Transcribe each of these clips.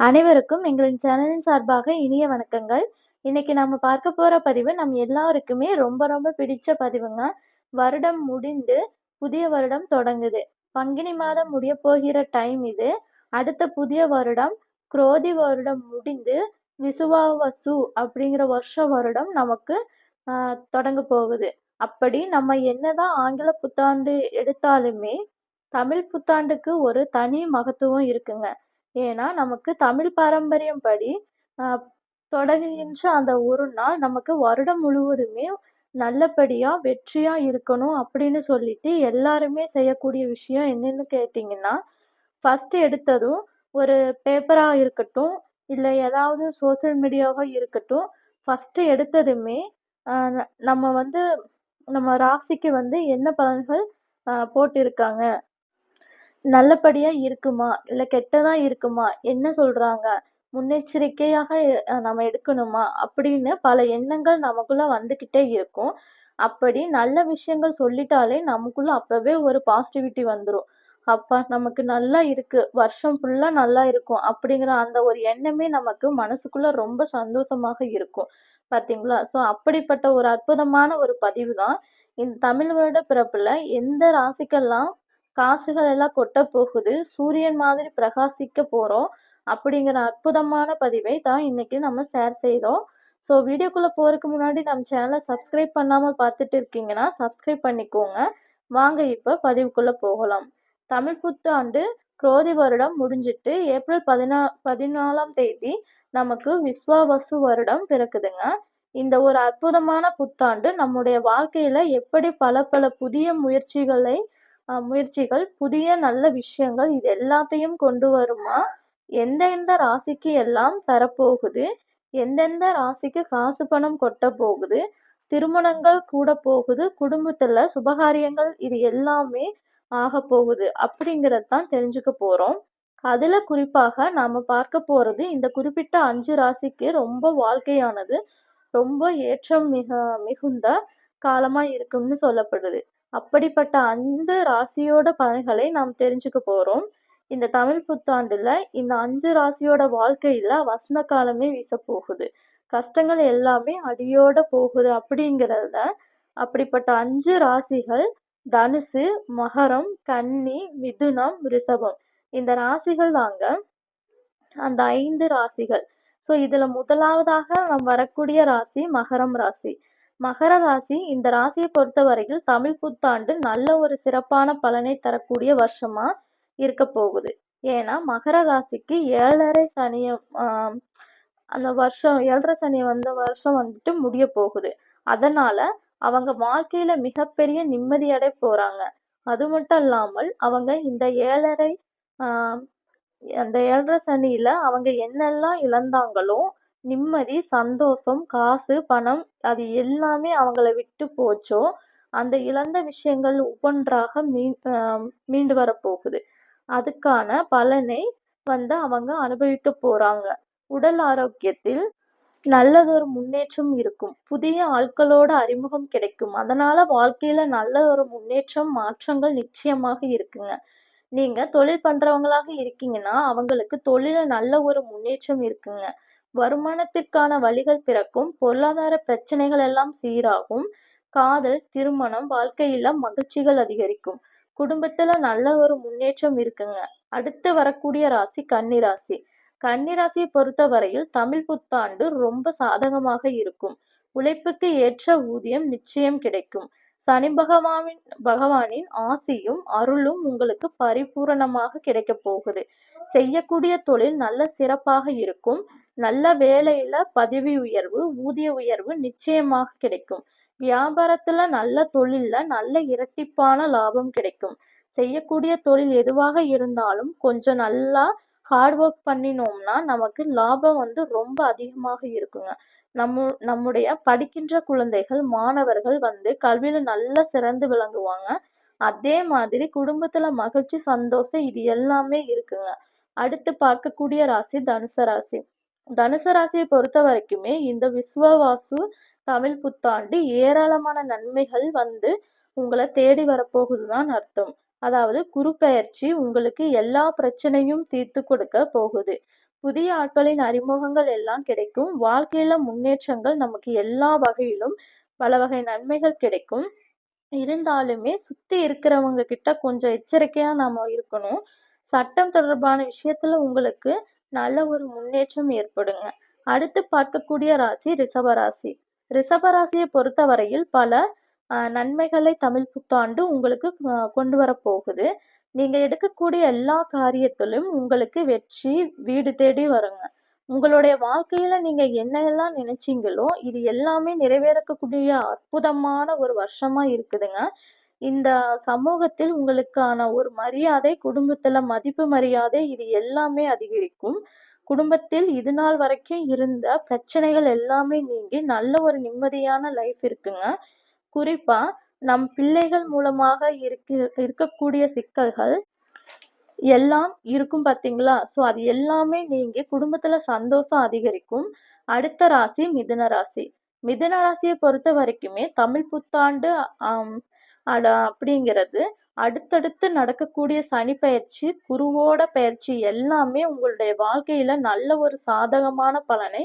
அனைவருக்கும் எங்களின் சேனலின் சார்பாக இனிய வணக்கங்கள். இன்னைக்கு நம்ம பார்க்க போற பதிவு நம் எல்லாருக்குமே ரொம்ப ரொம்ப பிடிச்ச பதிவுங்க. வருடம் முடிந்து புதிய வருடம் தொடங்குது. பங்கினி மாதம் முடிய போகிற டைம் இது. அடுத்த புதிய வருடம் குரோதி வருடம் முடிந்து விசுவாவசு அப்படிங்கிற வருஷ வருடம் நமக்கு தொடங்க போகுது. அப்படி நம்ம என்னதான் ஆங்கில புத்தாண்டு எடுத்தாலுமே தமிழ் புத்தாண்டுக்கு ஒரு தனி மகத்துவம் இருக்குங்க. ஏன்னா நமக்கு தமிழ் பாரம்பரியம் படி தொடங்குகின்ற அந்த ஒரு நாள் நமக்கு வருடம் முழுவதுமே நல்லபடியாக வெற்றியாக இருக்கணும் அப்படின்னு சொல்லிட்டு எல்லாருமே செய்யக்கூடிய விஷயம் என்னன்னு கேட்டிங்கன்னா ஃபஸ்ட்டு எடுத்ததும் ஒரு பேப்பராக இருக்கட்டும் இல்லை ஏதாவது சோசியல் மீடியாவாக இருக்கட்டும் ஃபஸ்ட்டு எடுத்ததுமே நம்ம வந்து நம்ம ராசிக்கு வந்து என்ன பலன்கள் போட்டிருக்காங்க? நல்லபடியா இருக்குமா? இல்ல கெட்டதா இருக்குமா? என்ன சொல்றாங்க? முன்னெச்சரிக்கையாக நம்ம எடுக்கணுமா? அப்படின்னு பல எண்ணங்கள் நமக்குள்ள வந்துகிட்டே இருக்கும். அப்படி நல்ல விஷயங்கள் சொல்லிட்டாலே நமக்குள்ள அப்பவே ஒரு பாசிட்டிவிட்டி வந்துரும். அப்பா நமக்கு நல்லா இருக்கு. வருஷம் ஃபுல்லா நல்லா இருக்கும் அப்படிங்கிற அந்த ஒரு எண்ணமே நமக்கு மனசுக்குள்ள ரொம்ப சந்தோஷமாக இருக்கும். பார்த்தீங்களா ஸோ அப்படிப்பட்ட ஒரு அற்புதமான ஒரு பதிவு தான் இந்த தமிழ் வருட பிறப்புல எந்த ராசிக்கெல்லாம் காசுகள் எல்லாம் கொட்ட போகுது. சூரியன் மாதிரி பிரகாசிக்க போறோம். அப்படிங்கிற அற்புதமான பதிவை தான் இன்னைக்கு நம்ம ஷேர் செய்கிறோம் ஸோ வீடியோக்குள்ளே போகிறதுக்கு முன்னாடி நம்ம சேனலை சப்ஸ்கிரைப் பண்ணாமல் பார்த்துட்டு இருக்கீங்கன்னா சப்ஸ்கிரைப் பண்ணிக்கோங்க. வாங்க இப்போ பதிவுக்குள்ளே போகலாம். தமிழ் புத்தாண்டு குரோதி வருடம் முடிஞ்சிட்டு ஏப்ரல் பதினா பதினாலாம் தேதி நமக்கு விஸ்வாவசு வருடம் பிறக்குதுங்க. இந்த ஒரு அற்புதமான புத்தாண்டு நம்முடைய வாழ்க்கையில எப்படி பல பல புதிய முயற்சிகளை முயற்சிகள் புதிய நல்ல விஷயங்கள் இது எல்லாத்தையும் கொண்டு வருமா? எந்தெந்த ராசிக்கு எல்லாம் தரப்போகுது? எந்தெந்த ராசிக்கு காசு பணம் கொட்ட போகுது? திருமணங்கள் கூட போகுது குடும்பத்துல சுபகாரியங்கள் இது எல்லாமே ஆக போகுது அப்படிங்கறதான் தெரிஞ்சுக்க போறோம். அதுல குறிப்பாக நாம பார்க்க போறது இந்த குறிப்பிட்ட அஞ்சு ராசிக்கு ரொம்ப வாழ்க்கையானது ரொம்ப ஏற்றம் மிக மிகுந்த காலமா இருக்கும்னு சொல்லப்படுது. அப்படிப்பட்ட அந்த ராசியோட பலன்களை நாம் தெரிஞ்சுக்க போறோம். இந்த தமிழ் புத்தாண்டுல இந்த அஞ்சு ராசியோட வாழ்க்கையில வசந்த காலமே வீச போகுது கஷ்டங்கள் எல்லாமே அடியோட போகுது அப்படிங்கிறத அப்படிப்பட்ட அஞ்சு ராசிகள் தனுசு மகரம் கன்னி மிதுனம் ரிஷபம். இந்த ராசிகள் தாங்க அந்த ஐந்து ராசிகள். ஸோ இதுல முதலாவதாக நம் வரக்கூடிய ராசி மகரம் ராசி. மகர ராசி இந்த ராசியை பொறுத்த வரையில் தமிழ் புத்தாண்டு நல்ல ஒரு சிறப்பான பலனை தரக்கூடிய வருஷமா இருக்க போகுது. ஏன்னா மகர ராசிக்கு ஏழரை சனிய ஆஹ் அந்த வருஷம் ஏழரை சனி வந்த வருஷம் வந்துட்டு முடிய போகுது. அதனால அவங்க வாழ்க்கையில மிகப்பெரிய நிம்மதியடை போறாங்க. அது மட்டும் இல்லாமல் அவங்க இந்த ஏழரை ஆஹ் அந்த ஏழரை சனியில அவங்க என்னெல்லாம் இழந்தாங்களோ நிம்மதி சந்தோஷம் காசு பணம் அது எல்லாமே அவங்கள விட்டு போச்சோ அந்த இழந்த விஷயங்கள் ஒவ்வொன்றாக மீ மீண்டு வரப்போகுது. அதுக்கான பலனை வந்து அவங்க அனுபவிக்க போறாங்க. உடல் ஆரோக்கியத்தில் நல்லதொரு முன்னேற்றம் இருக்கும். புதிய ஆட்களோட அறிமுகம் கிடைக்கும். அதனால வாழ்க்கையில நல்ல ஒரு முன்னேற்றம் மாற்றங்கள் நிச்சயமாக இருக்குங்க. நீங்க தொழில் பண்றவங்களாக இருக்கீங்கன்னா அவங்களுக்கு தொழில நல்ல ஒரு முன்னேற்றம் இருக்குங்க. வருமானத்திற்கான வழிகள் பிறக்கும். பொருளாதார பிரச்சனைகள் எல்லாம் சீராகும். காதல் திருமணம் வாழ்க்கையில மகிழ்ச்சிகள் அதிகரிக்கும். குடும்பத்துல நல்ல ஒரு முன்னேற்றம் இருக்குங்க. அடுத்து வரக்கூடிய ராசி கன்னி ராசி. கன்னி ராசியை பொறுத்தவரையில் தமிழ் புத்தாண்டு ரொம்ப சாதகமாக இருக்கும். உழைப்புக்கு ஏற்ற ஊதியம் நிச்சயம் கிடைக்கும். சனி பகவானின் பகவானின் ஆசியும் அருளும் உங்களுக்கு பரிபூரணமாக கிடைக்க போகுது. செய்யக்கூடிய தொழில் நல்ல சிறப்பாக இருக்கும். நல்ல வேலையில பதவி உயர்வு ஊதிய உயர்வு நிச்சயமாக கிடைக்கும். வியாபாரத்துல நல்ல தொழில்ல நல்ல இரட்டிப்பான லாபம் கிடைக்கும். செய்யக்கூடிய தொழில் எதுவாக இருந்தாலும் கொஞ்சம் நல்லா ஹார்ட் ஒர்க் பண்ணினோம்னா நமக்கு லாபம் வந்து ரொம்ப அதிகமாக இருக்குங்க. நம்ம நம்முடைய படிக்கின்ற குழந்தைகள் மாணவர்கள் வந்து கல்வியில நல்லா சிறந்து விளங்குவாங்க. அதே மாதிரி குடும்பத்துல மகிழ்ச்சி சந்தோஷம் இது எல்லாமே இருக்குங்க. அடுத்து பார்க்கக்கூடிய ராசி தனுச ராசி. தனுசு ராசியை பொறுத்த வரைக்குமே இந்த விஸ்வவாசு தமிழ் புத்தாண்டு ஏராளமான நன்மைகள் வந்து உங்களை தேடி வரப்போகுதுதான் அர்த்தம் அதாவது குரு பெயர்ச்சி உங்களுக்கு எல்லா பிரச்சனையும் தீர்த்து கொடுக்க போகுது புதிய ஆட்களின் அறிமுகங்கள் எல்லாம் கிடைக்கும். வாழ்க்கையில முன்னேற்றங்கள் நமக்கு எல்லா வகையிலும் பல வகை நன்மைகள் கிடைக்கும். இருந்தாலுமே சுத்தி இருக்கிறவங்க கிட்ட கொஞ்சம் எச்சரிக்கையா நாம இருக்கணும். சட்டம் தொடர்பான விஷயத்துல உங்களுக்கு நல்ல ஒரு முன்னேற்றம் ஏற்படுங்க. அடுத்து பார்க்கக்கூடிய ராசி ரிஷபராசி ரிஷபராசியை பொறுத்தவரையில் பல நன்மைகளை தமிழ் புத்தாண்டு உங்களுக்கு கொண்டு கொண்டு வரப்போகுது. நீங்க எடுக்கக்கூடிய எல்லா காரியத்திலும் உங்களுக்கு வெற்றி வீடு தேடி வருங்க. உங்களுடைய வாழ்க்கையில நீங்க என்னெல்லாம் நினைச்சீங்களோ, இது எல்லாமே நிறைவேறக்கூடிய அற்புதமான ஒரு வருஷமா இருக்குதுங்க. இந்த சமூகத்தில் உங்களுக்கான ஒரு மரியாதை, குடும்பத்துல மதிப்பு மரியாதை இது எல்லாமே அதிகரிக்கும். குடும்பத்தில் இது நாள் வரைக்கும் இருந்த பிரச்சனைகள் எல்லாமே நீங்கி நல்ல ஒரு நிம்மதியான லைஃப் இருக்குங்க. குறிப்பா நம் பிள்ளைகள் மூலமாக இருக்கு இருக்கக்கூடிய சிக்கல்கள் எல்லாம் இருக்கும் பார்த்தீங்களா? ஸோ அது எல்லாமே நீங்கி குடும்பத்துல சந்தோஷம் அதிகரிக்கும். அடுத்த ராசி மிதுன ராசி. மிதுன ராசியை பொறுத்த வரைக்குமே தமிழ் புத்தாண்டு அம் அட அப்படிங்கிறது அடுத்தடுத்து நடக்கக்கூடிய சனி பயிற்சி குருவோட பயிற்சி எல்லாமே உங்களுடைய வாழ்க்கையில நல்ல ஒரு சாதகமான பலனை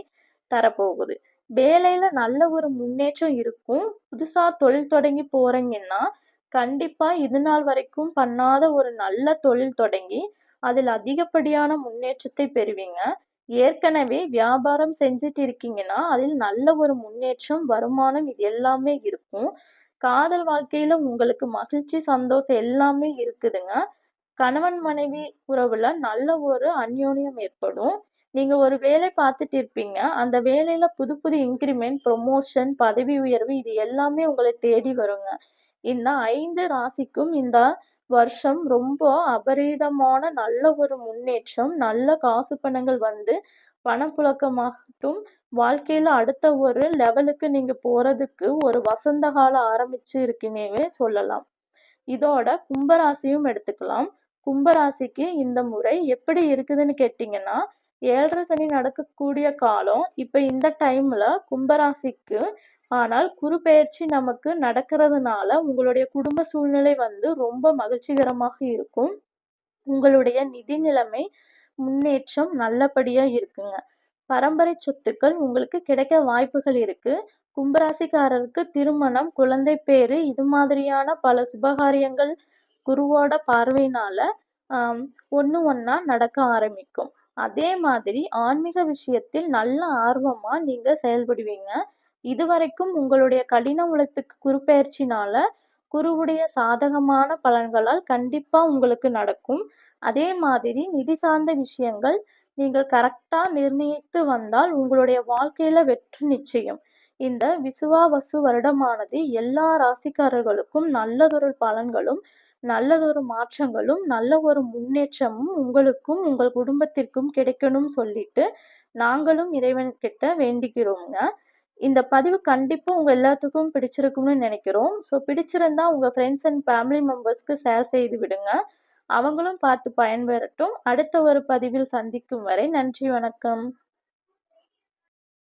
தரப்போகுது. வேலையில நல்ல ஒரு முன்னேற்றம் இருக்கும். புதுசா தொழில் தொடங்கி போறீங்கன்னா, கண்டிப்பா இதுநாள் வரைக்கும் பண்ணாத ஒரு நல்ல தொழில் தொடங்கி, அதில் அதிகப்படியான முன்னேற்றத்தை பெறுவீங்க. ஏற்கனவே வியாபாரம் செஞ்சுட்டு இருக்கீங்கன்னா, அதில் நல்ல ஒரு முன்னேற்றம், வருமானம் இது எல்லாமே இருக்கும். காதல் வாழ்க்கையில உங்களுக்கு மகிழ்ச்சி, சந்தோஷம் எல்லாமே இருக்குதுங்க. கணவன் மனைவி உறவுல நல்ல ஒரு அந்யோன்யம் ஏற்படும். நீங்க ஒரு வேலை பார்த்துட்டு இருப்பீங்க. அந்த வேலையில புது புது இன்க்ரிமெண்ட் ப்ரொமோஷன் பதவி உயர்வு இது எல்லாமே உங்களை தேடி வருங்க. இந்த ஐந்து ராசிக்கும் இந்த வருஷம் ரொம்ப அபரீதமான நல்ல ஒரு முன்னேற்றம், நல்ல காசு பணங்கள் வந்து பணப்புழக்கமாகட்டும், வாழ்க்கையில அடுத்த ஒரு லெவலுக்கு நீங்க போறதுக்கு ஒரு வசந்த காலம் ஆரம்பிச்சு இருக்குன்னே சொல்லலாம். இதோட கும்பராசியும் எடுத்துக்கலாம். கும்பராசிக்கு இந்த முறை எப்படி இருக்குதுன்னு கேட்டீங்கன்னா, ஏழரை சனி நடக்கக்கூடிய காலம். இப்ப இந்த டைம்ல கும்பராசிக்கு ஆனால் குரு பெயர்ச்சி நமக்கு நடக்கிறதுனால, உங்களுடைய குடும்ப சூழ்நிலை வந்து ரொம்ப மகிழ்ச்சிகரமாக இருக்கும். உங்களுடைய நிதி நிலைமை முன்னேற்றம் நல்லபடியா இருக்குங்க. பரம்பரை சொத்துக்கள் உங்களுக்கு கிடைக்க வாய்ப்புகள் இருக்கு. கும்பராசிக்காரருக்கு திருமணம், குழந்தை பேரு இது மாதிரியான பல சுபகாரியங்கள் குருவோட பார்வையினால ஒன்று ஒண்ணு ஒண்ணா நடக்க ஆரம்பிக்கும். அதே மாதிரி ஆன்மீக விஷயத்தில் நல்ல ஆர்வமா நீங்க செயல்படுவீங்க. இதுவரைக்கும் உங்களுடைய கடின உழைப்புக்கு குறுப்பெயர்ச்சினால குருவுடைய சாதகமான பலன்களால் கண்டிப்பா உங்களுக்கு நடக்கும். அதே மாதிரி நிதி சார்ந்த விஷயங்கள் நீங்கள் கரெக்டாக நிர்ணயித்து வந்தால் உங்களுடைய வாழ்க்கையில் வெற்றி நிச்சயம். இந்த விசுவாவசு வருடமானது எல்லா ராசிக்காரர்களுக்கும் நல்லதொரு பலன்களும், நல்லதொரு மாற்றங்களும், நல்ல ஒரு முன்னேற்றமும் உங்களுக்கும், உங்கள் குடும்பத்திற்கும் கிடைக்கணும்னு சொல்லிட்டு, நாங்களும் இறைவன் கிட்ட வேண்டிக்கிறோங்க இந்த பதிவு கண்டிப்பாக உங்கள் எல்லாத்துக்கும் பிடிச்சிருக்கும்னு நினைக்கிறோம். ஸோ பிடிச்சிருந்தா உங்கள் ஃப்ரெண்ட்ஸ் அண்ட் ஃபேமிலி மெம்பர்ஸ்க்கு ஷேர் செய்து விடுங்க. அவங்களும் பார்த்து பயன்பெறட்டும். அடுத்த ஒரு பதிவில் சந்திக்கும் வரை நன்றி, வணக்கம்.